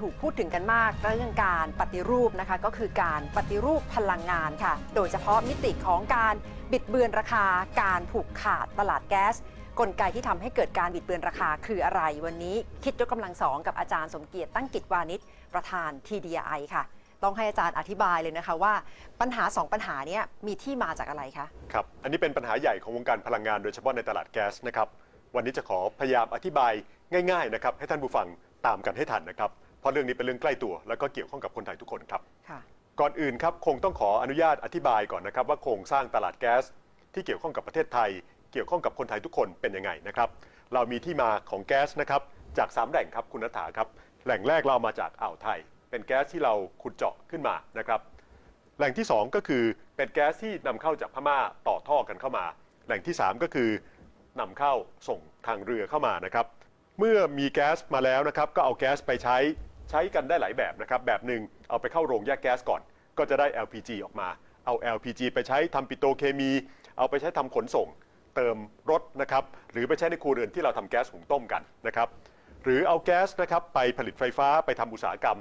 ถูกพูดถึงกันมากเรื่องการปฏิรูปนะคะก็คือการปฏิรูปพลังงานค่ะ โดยเฉพาะมิติของการบิดเบือนราคา การผูกขาดตลาดแก๊ส กลไกที่ทำให้เกิดการบิดเบือนราคาคืออะไร วันนี้คิดยกกำลังสองกับอาจารย์สมเกียรติตั้งกิจวานิชประธาน TDI ค่ะ ต้องให้อาจารย์อธิบายเลยนะคะว่าปัญหาสองปัญหาเนี้ยมีที่มาจากอะไรคะครับอันนี้เป็นปัญหาใหญ่ของวงการพลังงานโดยเฉพาะในตลาดแก๊สนะครับวันนี้จะขอพยายามอธิบายง่ายๆนะครับให้ท่านผู้ฟังตามกันให้ทันนะครับ เพราะเรื่องนี้เป็นเรื่องใกล้ตัว แล้วก็เกี่ยวข้องกับคนไทยทุกคนครับ ค่ะ ก่อนอื่นครับคงต้องขออนุญาตอธิบายก่อนนะครับ ว่าโครงสร้างตลาดแก๊ส ที่เกี่ยวข้องกับประเทศไทย เกี่ยวข้องกับคนไทยทุกคนเป็นยังไงนะครับ เรามีที่มาของแก๊สนะครับจากสามแหล่งครับคุณนัฐาครับ แหล่งแรกเรามาจากอ่าวไทย เป็นแก๊สที่เราขุดเจาะขึ้นมานะครับ แหล่งที่ 2 ก็คือเป็นแก๊สที่นำเข้าจากพม่าต่อท่อกันเข้ามา แหล่งที่ 3 ก็คือนำเข้าส่งทางเรือเข้ามานะครับ เมื่อมีแก๊สมาแล้วนะครับ ก็เอาแก๊สไปใช้ ใช้กันได้หลายแบบนะครับแบบหนึ่งเอาไปเข้าโรงแยกแก๊สก่อน ก็จะได้ LPG ออกมา เอา LPG ไปใช้ทำปิโตเคมี เอาไปใช้ทำขนส่ง เติมรถนะครับหรือไปใช้ในครัวเรือนที่เราทำแก๊สหุงต้มกันนะครับหรือเอาแก๊สนะครับไปผลิตไฟฟ้าไปทำอุตสาหกรรม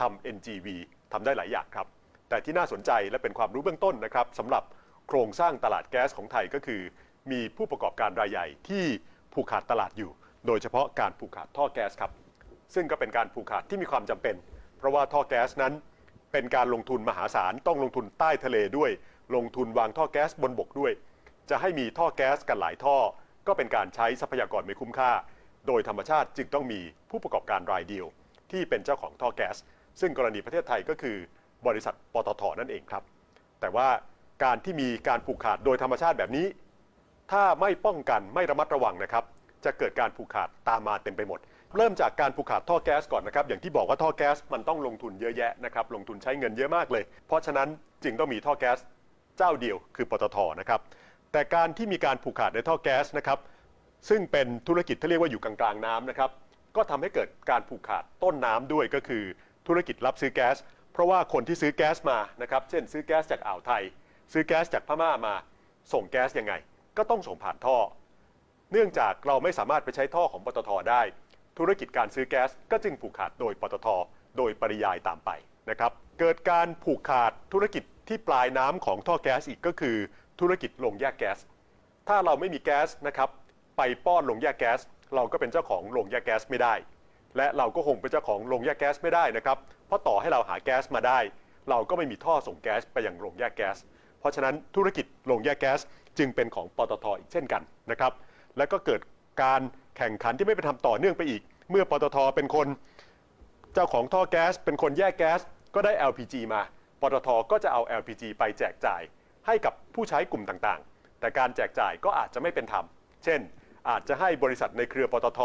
ทำ NGV ทำได้หลายอย่างครับแต่ที่น่าสนใจและเป็นความรู้เบื้องต้นนะครับสำหรับโครงสร้างตลาดแก๊สของไทยก็คือ มีผู้ประกอบการรายใหญ่ที่ผูกขาดตลาดอยู่ โดยเฉพาะการผูกขาดท่อแก๊สครับ ซึ่งก็เป็นการผูกขาดที่มีความจำเป็น เพราะว่าท่อแก๊สนั้นเป็นการลงทุนมหาศาลต้องลงทุนใต้ทะเลด้วย ลงทุนวางท่อแก๊สบนบกด้วย จะให้มีท่อแก๊สกันหลายท่อ ก็เป็นการใช้ทรัพยากรไม่คุ้มค่า โดยธรรมชาติจึงต้องมีผู้ประกอบการรายเดียว ที่เป็นเจ้าของท่อแก๊สซึ่งกรณีประเทศไทยก็คือบริษัทปตทนั่นเองครับ แต่ว่าการที่มีการผูกขาดโดยธรรมชาติแบบนี้ ถ้าไม่ป้องกันไม่ระมัดระวังนะครับ จะเกิดการผูกขาดตามมาเต็มไปหมด เริ่มจากการผูกขาดท่อแก๊สก่อนนะครับ อย่างที่บอกว่าท่อแก๊สมันต้องลงทุนเยอะแยะนะครับ ลงทุนใช้เงินเยอะมากเลย เพราะฉะนั้นจึงต้องมีท่อแก๊สเจ้าเดียวคือปตทนะครับ แต่การที่มีการผูกขาดในท่อแก๊สนะครับ ซึ่งเป็นธุรกิจที่เรียกว่าอยู่กลางๆน้ำนะครับ ก็ทำให้เกิดการผูกขาดต้นน้ำด้วยก็คือธุรกิจรับซื้อแก๊ส เพราะว่าคนที่ซื้อแก๊สมานะครับ เช่น ซื้อแก๊สจากอ่าวไทย ซื้อแก๊สจากพม่ามา ส่งแก๊สยังไง ก็ต้องส่งผ่านท่อ เนื่องจากเราไม่สามารถไปใช้ท่อของปตทได้ ธุรกิจการซื้อแก๊สก็จึงผูกขาดโดยปตท โดยปริยายตามไปนะครับเกิดการผูกขาดธุรกิจที่ปลายน้ำของท่อแก๊สอีกก็คือ ธุรกิจโรงแยกแก๊ส ถ้าเราไม่มีแก๊สนะครับไปป้อนโรงแยกแก๊ส เราก็เป็นเจ้าของโรงแยกแก๊สไม่ได้ และเราก็คงเป็นเจ้าของโรงแยกแก๊สไม่ได้นะครับเพราะต่อให้เราหาแก๊สมาได้ เราก็ไม่มีท่อส่งแก๊สไปยังโรงแยกแก๊สเพราะฉะนั้นธุรกิจโรงแยกแก๊สจึงเป็นของปตทอีกเช่นกันนะครับแล้วก็เกิดการ แข่งขันที่ไม่เป็นธรรมต่อเนื่องไปอีก เมื่อปตทเป็นคนเจ้าของท่อแก๊ส เป็นคนแยกแก๊ส ก็ได้ LPG มาปตทก็จะเอา LPG ไปแจกจ่ายให้กับผู้ใช้กลุ่มต่างๆ แต่การแจกจ่ายก็อาจจะไม่เป็นธรรม เช่น อาจจะให้บริษัทในเครือปตท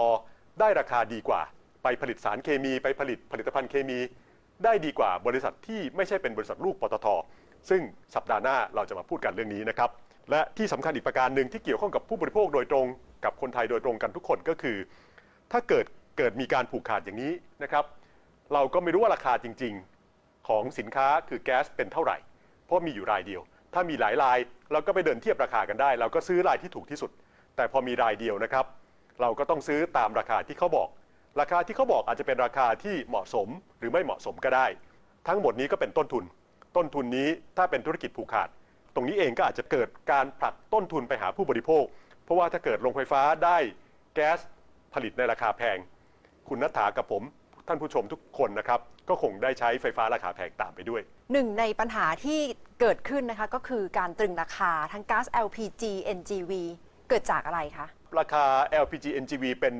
ได้ราคาดีกว่า ไปผลิตสารเคมีไปผลิตผลิตภัณฑ์เคมี ได้ดีกว่าบริษัทที่ไม่ใช่เป็นบริษัทลูกปตท ซึ่งสัปดาห์หน้าเราจะมาพูดกันเรื่องนี้นะครับ และที่สำคัญอีกประการหนึ่งที่เกี่ยวข้องกับผู้บริโภคโดยตรง กับคนไทยโดยตรงกันทุกคนก็คือ ถ้าเกิดเกิดมีการผูกขาดอย่างนี้นะครับ เราก็ไม่รู้ว่าราคาจริง ๆของสินค้าคือแก๊สเป็นเท่าไหร่ เพราะมีอยู่รายเดียว ถ้ามีหลายรายเราก็ไปเดินเทียบราคากันได้ เราก็ซื้อรายที่ถูกที่สุด แต่พอมีรายเดียวนะครับ เราก็ต้องซื้อตามราคาที่เขาบอก ราคาที่เขาบอกอาจจะเป็นราคาที่เหมาะสมหรือไม่เหมาะสมก็ได้ ทั้งหมดนี้ก็เป็นต้นทุน ต้นทุนนี้ถ้าเป็นธุรกิจผูกขาด ตรงนี้เองก็อาจจะเกิดการผลักต้นทุนไปหาผู้บริโภค เพราะว่าถ้าเกิดโรงไฟฟ้าได้แก๊สผลิตในราคาแพง คุณนัฐากับผมท่านผู้ชมทุกคนนะครับ ก็คงได้ใช้ไฟฟ้าราคาแพงตามไปด้วย หนึ่งในปัญหาที่เกิดขึ้นนะคะก็คือการตรึงราคาทั้งก๊าซ LPG NGV เกิดจากอะไรคะ ราคา LPG NGV เป็น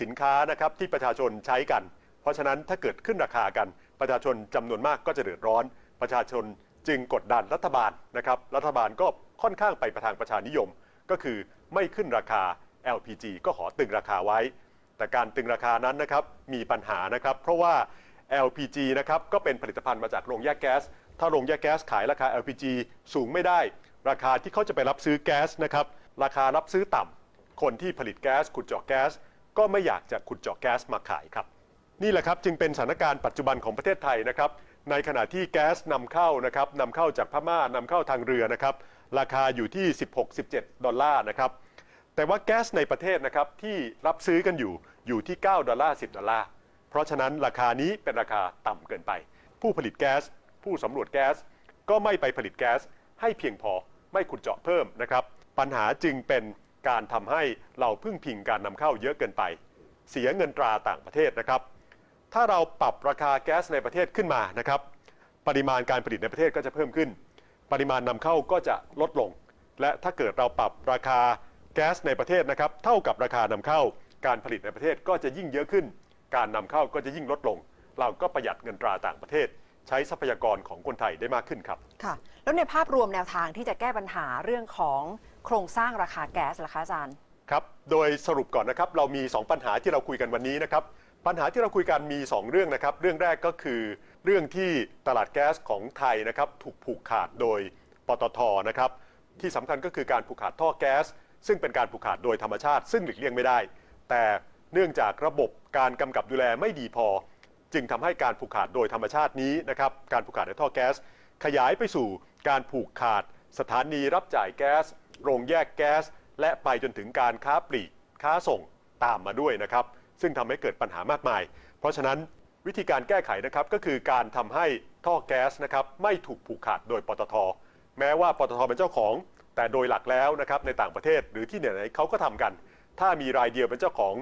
สินค้านะครับที่ประชาชนใช้กัน เพราะฉะนั้นถ้าเกิดขึ้นราคากัน ประชาชนจำนวนมากก็จะเดือดร้อน ประชาชนจึงกดดันรัฐบาลนะครับ รัฐบาลก็ค่อนข้างไปประทางประชานิยม ก็คือไม่ขึ้นราคา LPG ก็ขอตึงราคาไว้ แต่การตึงราคานั้นนะครับมีปัญหานะครับ เพราะว่า LPG นะครับก็เป็นผลิตภัณฑ์มาจากโรงแยกแก๊ส ถ้าโรงแยกแก๊สขายราคา LPG สูงไม่ได้ ราคาที่เขาจะไปรับซื้อแก๊สนะครับราคารับซื้อต่ำคนที่ผลิตแก๊สขุดเจาะแก๊ส ก็ไม่อยากจะขุดเจาะแก๊สมาขายครับ นี่แหละครับจึงเป็นสถานการณ์ปัจจุบันของประเทศไทยนะครับในขณะที่แก๊สนำเข้านะครับนำเข้าจากพม่านำเข้าทางเรือนะครับ ราคาอยู่ที่ 16-17 ดอลลาร์นะครับ แต่ว่าแก๊สในประเทศนะครับที่รับซื้อกันอยู่อยู่ที่ 9 ดอลลาร์ 10 ดอลลาร์ เพราะฉะนั้นราคานี้เป็นราคาต่ำเกินไป ผู้ผลิตแก๊ส ผู้สำรวจแก๊ส ก็ไม่ไปผลิตแก๊สให้เพียงพอไม่ขุดเจาะเพิ่มนะครับ ปัญหาจึงเป็นการทำให้เราพึ่งพิงการนำเข้าเยอะเกินไป เสียเงินตราต่างประเทศนะครับ ถ้าเราปรับราคาแก๊สในประเทศขึ้นมานะครับ ปริมาณการผลิตในประเทศก็จะเพิ่มขึ้น ปริมาณนำเข้าก็จะลดลง และถ้าเกิดเราปรับราคาแก๊สในประเทศนะครับ เท่ากับราคานำเข้า การผลิตในประเทศก็จะยิ่งเยอะขึ้น การนำเข้าก็จะยิ่งลดลง เราก็ประหยัดเงินตราต่างประเทศ ใช้ทรัพยากรของคนไทยได้มากขึ้นครับค่ะ แล้วในภาพรวมแนวทางที่จะแก้ปัญหาเรื่องของโครงสร้างราคาแก๊สล่ะคะอาจารย์ครับ โดยสรุปก่อนนะครับ เรามี 2 ปัญหาที่เราคุยกันวันนี้นะครับ ปัญหาที่เราคุยกันมี 2 เรื่องนะครับ เรื่องแรกก็คือเรื่องที่ตลาดแก๊สของไทยนะครับถูกผูกขาดโดยปตทนะครับที่สำคัญก็คือการผูกขาดท่อแก๊ส ซึ่งเป็นการผูกขาดโดยธรรมชาติ ซึ่งหลีกเลี่ยงไม่ได้ แต่เนื่องจากระบบการกำกับดูแลไม่ดีพอ จึงทำให้การผูกขาดโดยธรรมชาตินี้นะครับการผูกขาดในท่อแก๊ส ขยายไปสู่การผูกขาด สถานีรับจ่ายแก๊ส โรงแยกแก๊ส และไปจนถึงการค้าปลีกค้าส่งตามมาด้วยนะครับ ซึ่งทำให้เกิดปัญหามากมาย เพราะฉะนั้นวิธีการแก้ไขนะครับก็คือการทำให้ท่อแก๊สนะครับไม่ถูกผูกขาดโดยปตท แม้ว่าปตทเป็นเจ้าของ แต่โดยหลักแล้วนะครับในต่างประเทศหรือที่ไหนๆเขาก็ทำกัน ถ้ามีรายเดียวเป็นเจ้าของ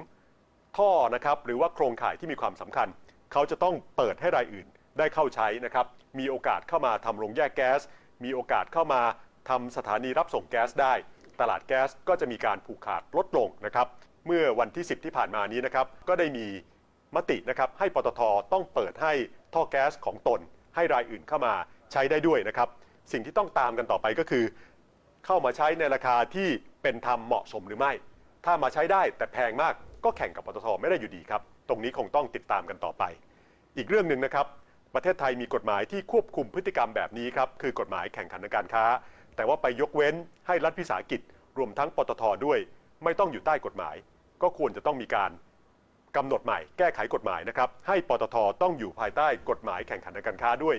ท่อนะครับหรือว่าโครงข่ายที่มีความสำคัญ เขาจะต้องเปิดให้รายอื่นได้เข้าใช้นะครับมีโอกาสเข้ามาทำโรงแยกแก๊ส มีโอกาสเข้ามาทำสถานีรับส่งแก๊สได้ ตลาดแก๊สก็จะมีการผูกขาดลดลงนะครับ เมื่อวันที่ 10 ที่ผ่านมานี้นะครับก็ได้มีมตินะครับให้ปตทต้องเปิดให้ท่อแก๊สของตน ให้รายอื่นเข้ามาใช้ได้ด้วยนะครับ สิ่งที่ต้องตามกันต่อไปก็คือ เข้ามาใช้ในราคาที่เป็นธรรมเหมาะสมหรือไม่ ถ้ามาใช้ได้แต่แพงมากก็แข่งกับปตทไม่ได้อยู่ดีครับ ตรงนี้คงต้องติดตามกันต่อไป อีกเรื่องหนึ่งนะครับ ประเทศไทยมีกฎหมายที่ควบคุมพฤติกรรมแบบนี้ครับคือกฎหมายแข่งขันทางการค้า แต่ว่าไปยกเว้นให้รัฐวิสาหกิจ รวมทั้งปตทด้วย ไม่ต้องอยู่ใต้กฎหมาย ก็ควรจะต้องมีการกำหนดใหม่แก้ไขกฎหมายนะครับให้ปตทต้องอยู่ภายใต้กฎหมายแข่งขันทางการค้าด้วย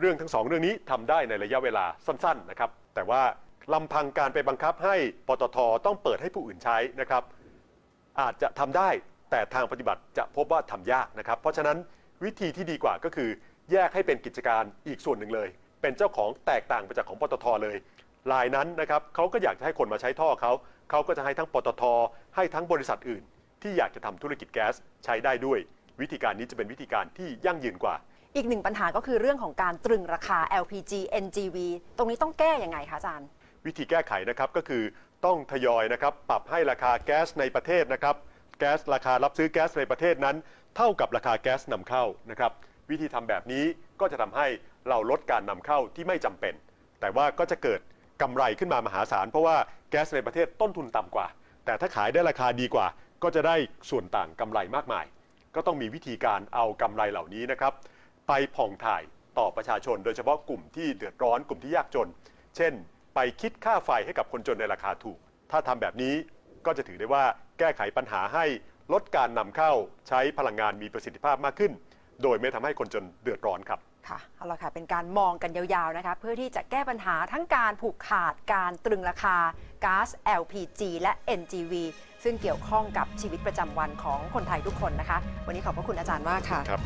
เรื่องทั้งสองเรื่องนี้ทำได้ในระยะเวลาสั้นๆนะครับแต่ว่าลำพังการไปบังคับให้ปตทต้องเปิดให้ผู้อื่นใช้นะครับอาจจะทำได้แต่ทางปฏิบัติจะพบว่าทำยากนะครับ เพราะฉะนั้นวิธีที่ดีกว่าก็คือ แยกให้เป็นกิจการอีกส่วนหนึ่งเลย เป็นเจ้าของแตกต่างไปจากของปตทเลยรายนั้นนะครับเขาก็อยากจะให้คนมาใช้ท่อเขา เขาก็จะให้ทั้งปตท ให้ทั้งบริษัทอื่น ที่อยากจะทำธุรกิจแก๊สใช้ได้ด้วย วิธีการนี้จะเป็นวิธีการที่ยั่งยืนกว่า อีกหนึ่งปัญหาก็คือเรื่องของการตรึงราคา LPG NGV ตรงนี้ต้องแก้ยังไงคะอาจารย์ วิธีแก้ไขนะครับก็คือต้องทยอยนะครับปรับให้ราคาแก๊สในประเทศนะครับแก๊สราคารับซื้อแก๊สในประเทศนั้น เท่ากับราคาแก๊สนำเข้านะครับวิธีทำแบบนี้ก็จะทำให้เราลดการนำเข้าที่ไม่จำเป็น แต่ว่าก็จะเกิด กำไรขึ้นมามหาศาล เพราะว่าแก๊สในประเทศต้นทุนต่ำกว่า แต่ถ้าขายได้ราคาดีกว่า ก็จะได้ส่วนต่างกำไรมากมาย ก็ต้องมีวิธีการเอากำไรเหล่านี้นะครับ ไปผ่องถ่ายต่อประชาชน โดยเฉพาะกลุ่มที่เดือดร้อนกลุ่มที่ยากจน เช่น ไปคิดค่าไฟให้กับคนจนในราคาถูก ถ้าทำแบบนี้ก็จะถือได้ว่าแก้ไขปัญหาให้ลดการนำเข้าใช้พลังงานมีประสิทธิภาพมากขึ้น โดยไม่ทำให้คนจนเดือดร้อนครับ ค่ะเอาละค่ะเป็นการมองกันยาวๆนะคะเพื่อที่จะแก้ปัญหาทั้งการผูกขาดการตรึงราคาก๊าซ LPG และ NGV ซึ่งเกี่ยวข้องกับชีวิตประจำวันของคนไทยทุกคนนะคะ วันนี้ขอบพระคุณอาจารย์มากค่ะ ครับ